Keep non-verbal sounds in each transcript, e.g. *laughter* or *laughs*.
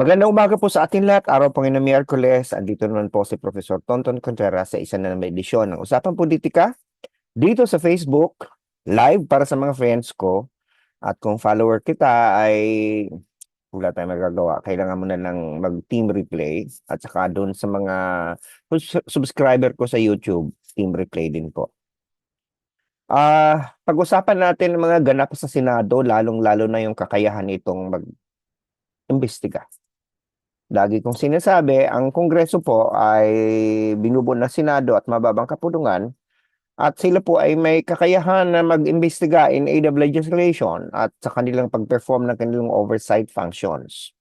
Magandang umaga po sa atin lahat. Araw po ngayon ng Miyerkules. Andito naman po si Professor Tonton Contreras sa isa na naman edisyon ng Usapang Politika dito sa Facebook, live para sa mga friends ko. At kung follower kita ay wala tayong magagawa. Kailangan mo na lang mag-team replay. At saka doon sa mga subscriber ko sa YouTube, team replay din po. Ah, pag-usapan natin ang mga ganap sa Senado, lalong-lalo na yung kakayahan nitong mag-imbestiga. Lagi kong sinasabi, ang Kongreso po ay binubuo ng Senado at mababang kapulungan at sila po ay may kakayahan na mag-imbestiga in aid of legislation at sa kanilang pag-perform ng kanilang oversight functions.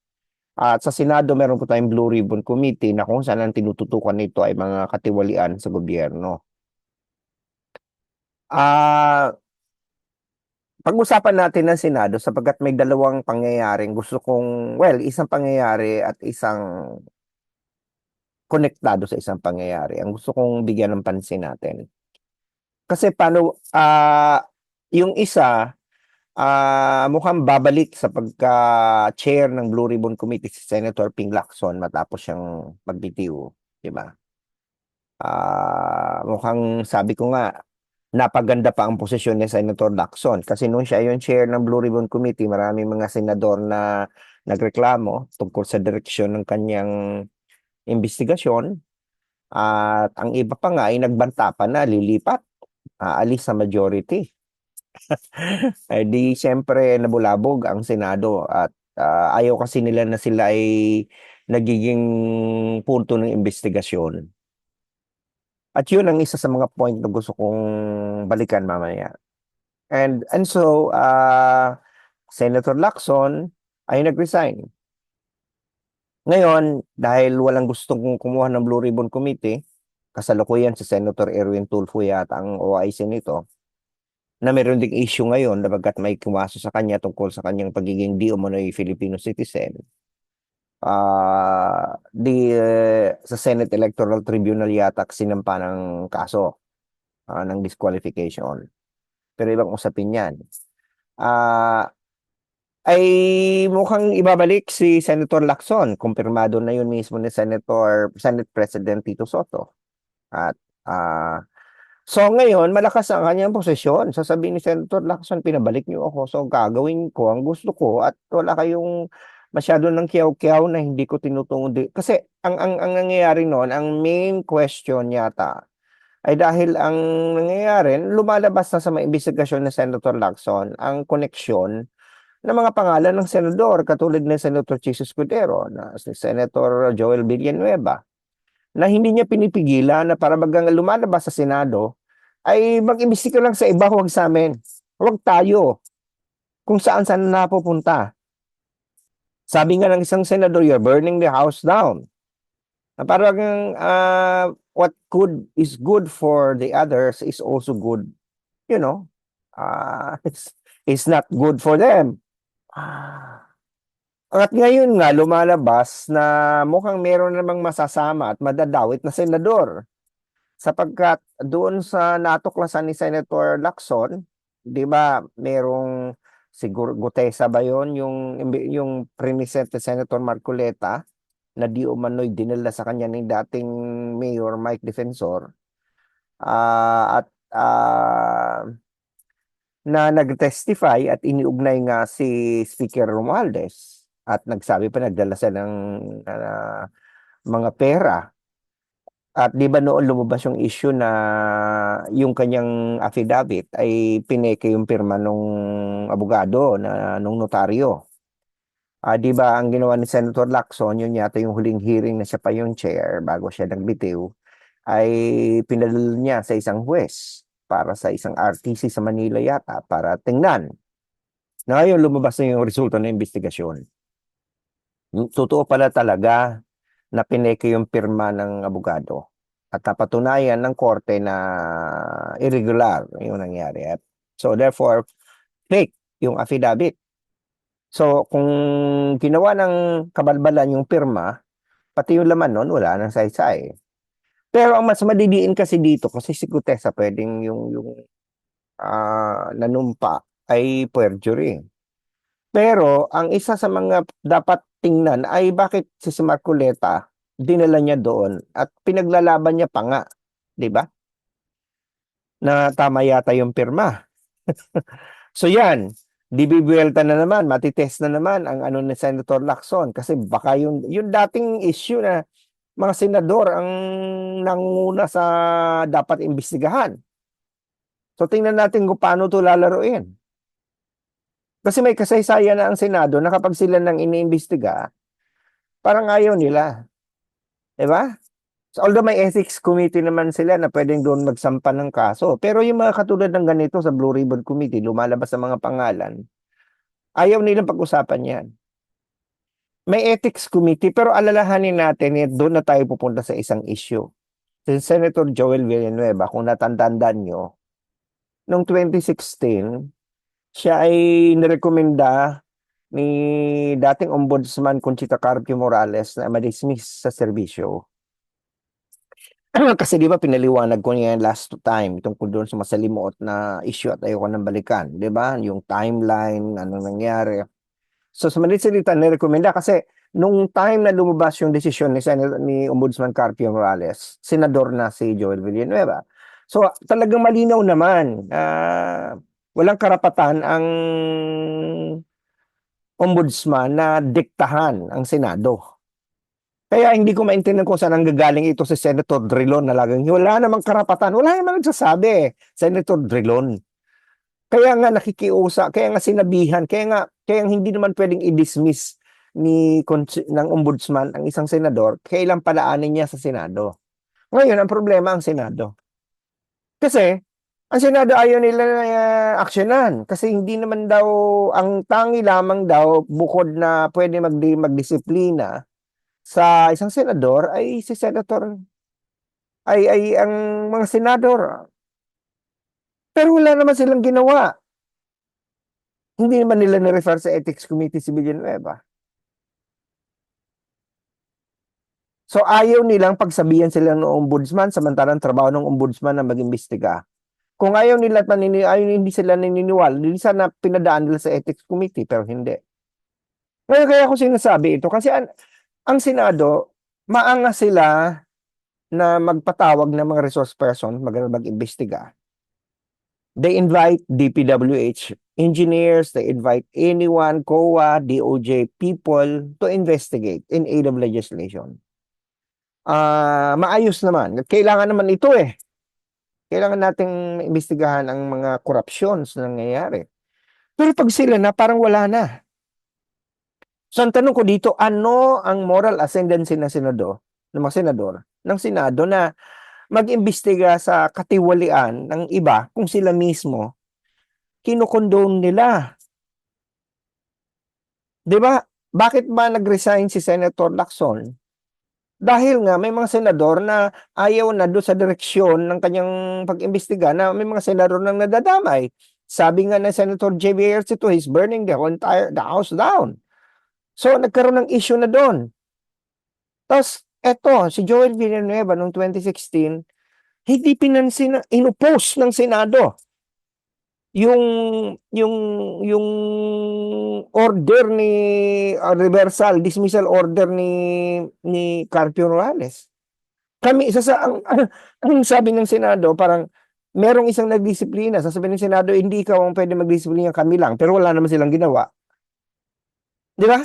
At sa Senado, meron po tayong Blue Ribbon Committee na kung saan ang tinututukan nito ay mga katiwalian sa gobyerno. Ah, pag-usapan natin ng Senado sapagkat may dalawang pangyayaring gusto kong, well, isang pangyayari at isang konektado sa isang pangyayari. Ang gusto kong bigyan ng pansin natin. Kasi paano, ah, yung isa, ah, mukhang babalik sa pagka-chair ng Blue Ribbon Committee si Senator Ping Lacson matapos siyang magbitiw, di ba? Ah, mukhang sabi ko nga, napaganda pa ang posisyon ni Senator Lacson kasi nung siya yung chair ng Blue Ribbon Committee, maraming mga senador na nagreklamo tungkol sa direksyon ng kanyang investigasyon at ang iba pa nga ay nagbanta pa na lilipat, aalis sa majority. *laughs* eh di siyempre nabulabog ang Senado at ah, ayaw kasi nila na sila ay nagiging punto ng investigasyon. At yun ang isa sa mga point na gusto kong balikan mamaya. And and so uh, Senator Lacson ay nag-resign. Ngayon, dahil walang gustong kumuha ng Blue Ribbon Committee, kasalukuyan si Senator Erwin Tulfo yata ang OIC nito, na meron ding issue ngayon dabagat may kumaso sa kanya tungkol sa kanyang pagiging di umano'y Filipino citizen. Ah, di eh, sa Senate Electoral Tribunal yata sinampa ng kaso ah, ng disqualification. Pero ibang usapin 'yan. Ah, ay mukhang ibabalik si Senator Lacson. Kumpirmado na yun mismo ni Senator Senate President Tito Soto. At ah, so ngayon malakas ang kanyang posisyon. Sasabihin ni Senator Lacson, pinabalik niyo ako. So gagawin ko ang gusto ko at wala kayong masyado ng kiyaw-kiyaw na hindi ko tinutungo. di- Kasi ang, ang, ang nangyayari noon, ang main question yata, ay dahil ang nangyayari, lumalabas na sa mga investigasyon ni Senator Lacson ang koneksyon ng mga pangalan ng senador, katulad ni Senator Chis Escudero, na si Senator Joel Villanueva, na hindi niya pinipigilan na para bagang lumalabas sa Senado, ay mag-imbestiga lang sa iba, huwag sa amin. Huwag tayo. Kung saan saan na napupunta. Sabi nga ng isang senador, you're burning the house down. Na parang ah, what good is good for the others is also good, you know, ah, *laughs* it's, it's not good for them. Ah. At ngayon nga, lumalabas na mukhang meron namang masasama at madadawit na senador. Sapagkat doon sa natuklasan ni Senator Lacson, di ba, merong siguro Gutesa ba yon yung yung present ni Senator Marcoleta na di umano'y dinala sa kanya ng dating Mayor Mike Defensor Ah, at ah, na nag-testify at iniugnay nga si Speaker Romualdez. At nagsabi pa nagdala siya ng ah, mga pera at di ba noon lumabas yung issue na yung kanyang affidavit ay pineke yung pirma nung abogado na nung notaryo. Ah, di ba ang ginawa ni Senator Lacson, yun yata yung huling hearing na siya pa yung chair bago siya nagbitiw, ay pinadala niya sa isang huwes para sa isang RTC sa Manila yata para tingnan. Na ngayon lumabas na yung resulta ng investigasyon. Yung Totoo pala talaga na pineke yung pirma ng abogado at napatunayan ng korte na irregular yung nangyari. So therefore, fake yung affidavit. So kung ginawa ng kabalbalan yung pirma, pati yung laman nun, wala nang saysay. Pero ang mas madidiin kasi dito, kasi si Gutesa pwedeng yung, yung ah, nanumpa ay perjury. Pero ang isa sa mga dapat tingnan ay bakit si si Marcoleta dinala niya doon at pinaglalaban niya pa nga, 'di ba? Na tama yata yung pirma. *laughs* so yan, dibibuelta na naman, matitest na naman ang ano ni Senator Lacson kasi baka yung yung dating issue na mga senador ang nanguna sa dapat imbestigahan. So tingnan natin kung paano to lalaruin. Kasi may kasaysayan na ang Senado na kapag sila nang iniimbestiga, parang ayaw nila. 'Di ba? So, although may ethics committee naman sila na pwedeng doon magsampa ng kaso. Pero yung mga katulad ng ganito sa Blue Ribbon Committee, lumalabas ang mga pangalan, ayaw nilang pag-usapan yan. May ethics committee, pero alalahanin natin, eh, doon na tayo pupunta sa isang issue. Si Senator Joel Villanueva, kung natandaan nyo, noong 2016, siya ay nirekomenda ni dating ombudsman Conchita Carpio Morales na ma-dismiss sa serbisyo. *clears throat* Kasi di ba pinaliwanag ko niya last time tungkol doon sa masalimuot na issue at ayoko nang balikan, di ba? Yung timeline, anong nangyari. So sa maliit salita, nirekomenda kasi nung time na lumabas yung desisyon ni, Senator, ni Ombudsman Carpio Morales, senador na si Joel Villanueva. So talagang malinaw naman, ah, walang karapatan ang ombudsman na diktahan ang Senado. Kaya hindi ko maintindihan kung saan ang gagaling ito si Senator Drilon na laging wala namang karapatan. Wala namang nagsasabi, Senator Drilon. Kaya nga nakikiusa, kaya nga sinabihan, kaya nga kaya hindi naman pwedeng i-dismiss ni ng ombudsman ang isang senador, kailang palaanin niya sa Senado. Ngayon, ang problema ang Senado. Kasi, ang Senado ayaw nila uh, aksyonan kasi hindi naman daw, ang tangi lamang daw, bukod na pwede magdi magdisiplina sa isang senador ay si senator ay ay ang mga senador. Pero wala naman silang ginawa. Hindi naman nila ni-refer sa Ethics Committee si Villanueva. So ayaw nilang pagsabihan sila ng ombudsman samantalang trabaho ng ombudsman na mag-imbestiga. Kung ayaw nila at manini, ayaw hindi sila naniniwala, hindi sana pinadaan nila sa Ethics Committee pero hindi. Ngayon kaya ako sinasabi ito kasi an, ang Senado, maanga sila na magpatawag ng mga resource person mag mag-imbestiga. They invite DPWH engineers, they invite anyone, COA, DOJ people to investigate in aid of legislation. Ah, maayos naman. Kailangan naman ito eh. Kailangan nating imbestigahan ang mga corruptions na nangyayari. Pero pag sila na, parang wala na. So ang tanong ko dito, ano ang moral ascendancy ng senador, ng mga senador, ng Senado na mag-imbestiga sa katiwalian ng iba kung sila mismo kinukondone nila. 'Di ba? Bakit ba nag-resign si Senator Lacson? Dahil nga may mga senador na ayaw na doon sa direksyon ng kanyang pag-imbestiga na may mga senador nang nadadamay. Sabi nga ng Senator J.B. Ercito, he's burning the entire the house down. So nagkaroon ng issue na doon. Tapos eto, si Joel Villanueva noong 2016, hindi pinansin, inupos ng Senado yung yung yung order ni uh, reversal dismissal order ni ni Carpio Morales. Kami isa sa ang, *clears throat* ang sabi ng Senado parang merong isang nagdisiplina sasabihin ng Senado hindi ikaw ang pwede magdisiplina kami lang pero wala naman silang ginawa. Di ba?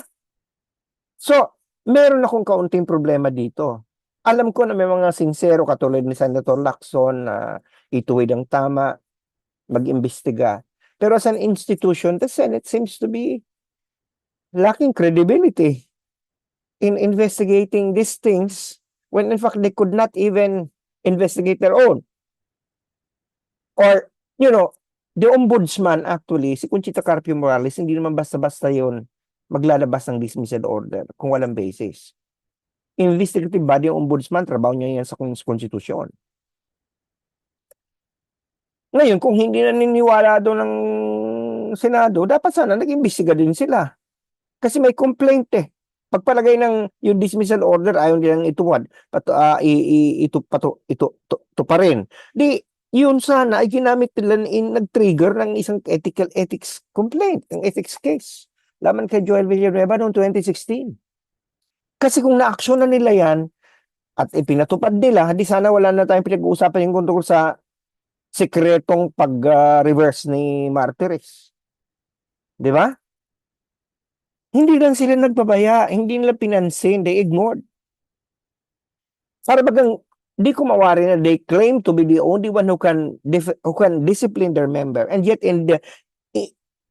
So, meron akong kaunting problema dito. Alam ko na may mga sincero katulad ni Senator Lacson na ituwid ang tama, mag-imbestiga. Pero as an institution, the Senate seems to be lacking credibility in investigating these things when in fact they could not even investigate their own. Or, you know, the ombudsman actually, si Conchita Carpio Morales, hindi naman basta-basta yon maglalabas ng dismissal order kung walang basis. Investigative body ng ombudsman, trabaho niya yan sa konstitusyon. Ngayon, kung hindi naniniwala doon ng Senado, dapat sana nag-imbestiga din sila. Kasi may complaint eh. Pagpalagay ng yung dismissal order, ayaw nilang ituwad. Pato, uh, i, i, ito, pato, ito, to, to pa rin. Di, yun sana ay ginamit nila in nag-trigger ng isang ethical ethics complaint, ng ethics case laban kay Joel Villanueva noong 2016. Kasi kung na-action na nila yan at ipinatupad nila, di sana wala na tayong pinag-uusapan yung tungkol sa sekretong pag-reverse ni Martires. Di ba? Hindi lang sila nagpabaya, hindi nila pinansin, they ignored. Para bagang di ko mawari na they claim to be the only one who can who can discipline their member and yet in the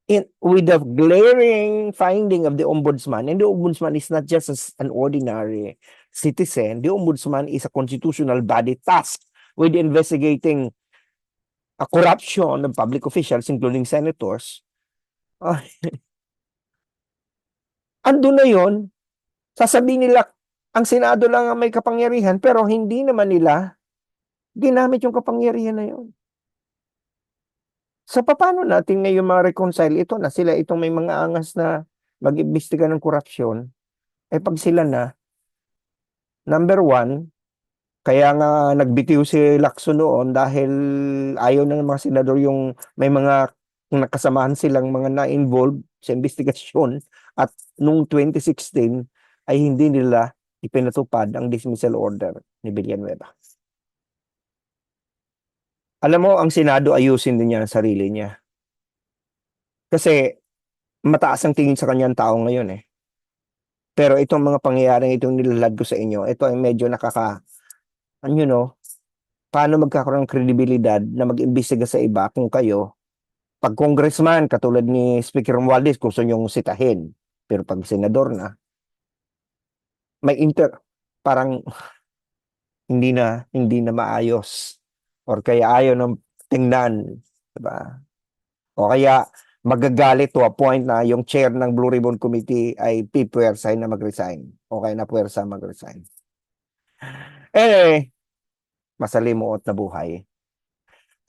in with the glaring finding of the ombudsman and the ombudsman is not just an ordinary citizen the ombudsman is a constitutional body tasked with investigating a corruption of public officials including senators Ay. andun na yon sasabihin nila ang Senado lang ang may kapangyarihan pero hindi naman nila ginamit yung kapangyarihan na yun. So paano natin ngayon ma-reconcile ito na sila itong may mga angas na mag-imbestiga ng korupsyon eh pag sila na number one kaya nga nagbitiw si Lacson noon dahil ayaw na ng mga senador yung may mga nakasamahan silang mga na-involved sa investigasyon at nung 2016 ay hindi nila ipinatupad ang dismissal order ni Villanueva. Alam mo, ang Senado ayusin din niya ang sarili niya. Kasi mataas ang tingin sa kanyang tao ngayon eh. Pero itong mga pangyayaring itong nilalad ko sa inyo, ito ay medyo nakaka, you know, paano magkakaroon ng kredibilidad na mag-imbestiga sa iba kung kayo, pag congressman, katulad ni Speaker Romualdez, gusto niyong sitahin. Pero pag senador na, may inter parang *laughs* hindi na hindi na maayos or kaya ayaw ng tingnan, 'di ba? O kaya magagalit to a point na yung chair ng Blue Ribbon Committee ay pipuwersa na mag-resign. O kaya na puwersa mag-resign. Eh, masalimuot na buhay.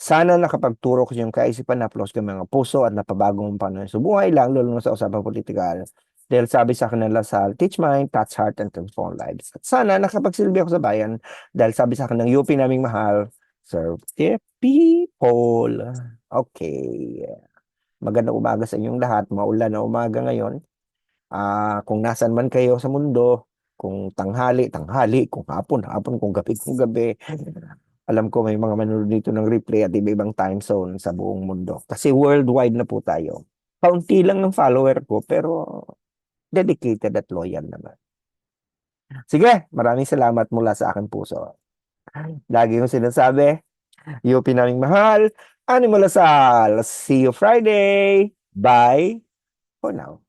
Sana nakapagturo ko yung kaisipan na plus ng mga puso at napabagong paano sa buhay lang, lalo na sa usapang politikal. Dahil sabi sa akin ng Lasal, teach mind, touch heart, and transform lives. At sana nakapagsilbi ako sa bayan dahil sabi sa akin ng UP naming mahal, serve the people. Okay. Magandang umaga sa inyong lahat. Maulan na umaga ngayon. Ah, kung nasan man kayo sa mundo, kung tanghali, tanghali, kung hapon, hapon, kung gabi, *laughs* kung gabi. Alam ko may mga manonood dito ng replay at iba-ibang time zone sa buong mundo. Kasi worldwide na po tayo. Kaunti lang ng follower ko, pero dedicated at loyal naman. Sige, maraming salamat mula sa aking puso. Lagi kong sinasabi, UP naming mahal, Animo Lasal. See you Friday. Bye for now.